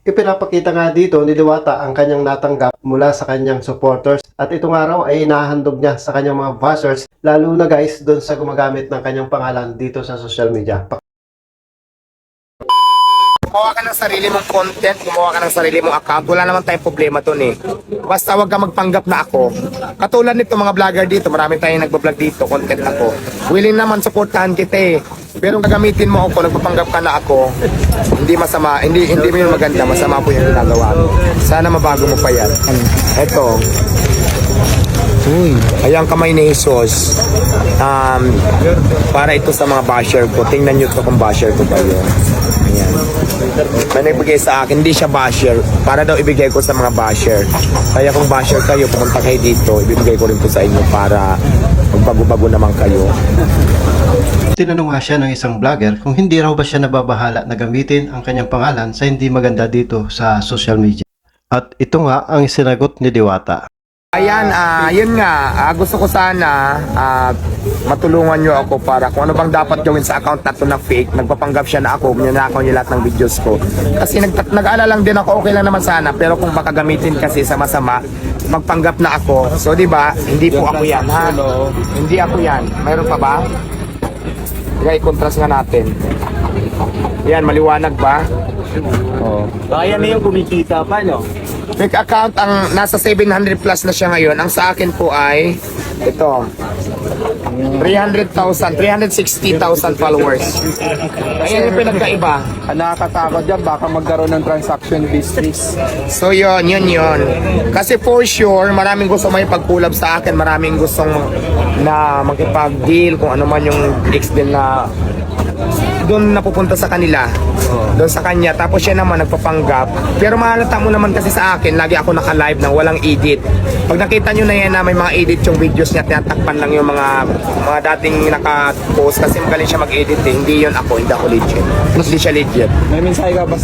Ipinapakita nga dito ni Diwata ang kanyang natanggap mula sa kanyang supporters at itong araw ay inahandog niya sa kanyang mga bashers lalo na guys doon sa gumagamit ng kanyang pangalan dito sa social media. Gumawa ka ng sarili mong content, gumawa ka ng sarili mong account. Wala naman tayong problema doon eh. Basta wag ka magpanggap na ako. Katulad nito mga vlogger dito, marami tayong nagbablog dito, content ako. Willing naman supportahan kita eh. Pero kung gagamitin mo ako, nagpapanggap ka na ako, hindi masama, hindi hindi mo yun maganda, masama po yung ginagawa mo. Sana mabago mo pa yan. Eto. Uy, ayan kamay ni Jesus. Um, para ito sa mga basher ko. Tingnan nyo to kung basher ko ba yun. Ayan. May nagbigay sa akin, hindi siya basher. Para daw ibigay ko sa mga basher. Kaya kung basher kayo, pumunta kayo dito, ibibigay ko rin po sa inyo para magbago-bago naman kayo. Tinanong nga siya ng isang vlogger kung hindi raw ba siya nababahala na gamitin ang kanyang pangalan sa hindi maganda dito sa social media. At ito nga ang sinagot ni Diwata. Ayan, ah, yun nga, ah, gusto ko sana ah, matulungan nyo ako para kung ano bang dapat gawin sa account na to na fake, nagpapanggap siya na ako, ninakaw niya lahat ng videos ko. Kasi nag nag-alala lang din ako, okay lang naman sana, pero kung baka gamitin kasi sa masama, magpanggap na ako. So, di ba, hindi po ako yan, ha? Hindi ako yan. Mayroon pa ba? Kaya i-contrast nga natin. Yan, maliwanag ba? Oh. Kaya na yung kumikita pa, no? Fake account ang nasa 700 plus na siya ngayon. Ang sa akin po ay ito. 300,000, 360,000 followers. Ayan yung pinagkaiba. Ang nakakatakot dyan, baka magkaroon ng transaction business. So yun, yun yun. Kasi for sure, maraming gusto may pagkulab sa akin, maraming gustong na makipag-deal kung ano man yung ex deal na doon napupunta sa kanila. Doon sa kanya. Tapos siya naman nagpapanggap. Pero mahalata mo naman kasi sa akin, lagi ako naka-live nang walang edit. Pag nakita nyo na yan na may mga edit yung videos niya, tinatakpan lang yung mga mga dating naka-post kasi magaling siya mag-edit eh. Hindi yun ako, hindi ako legit. Hindi siya legit. May mensahe ka ba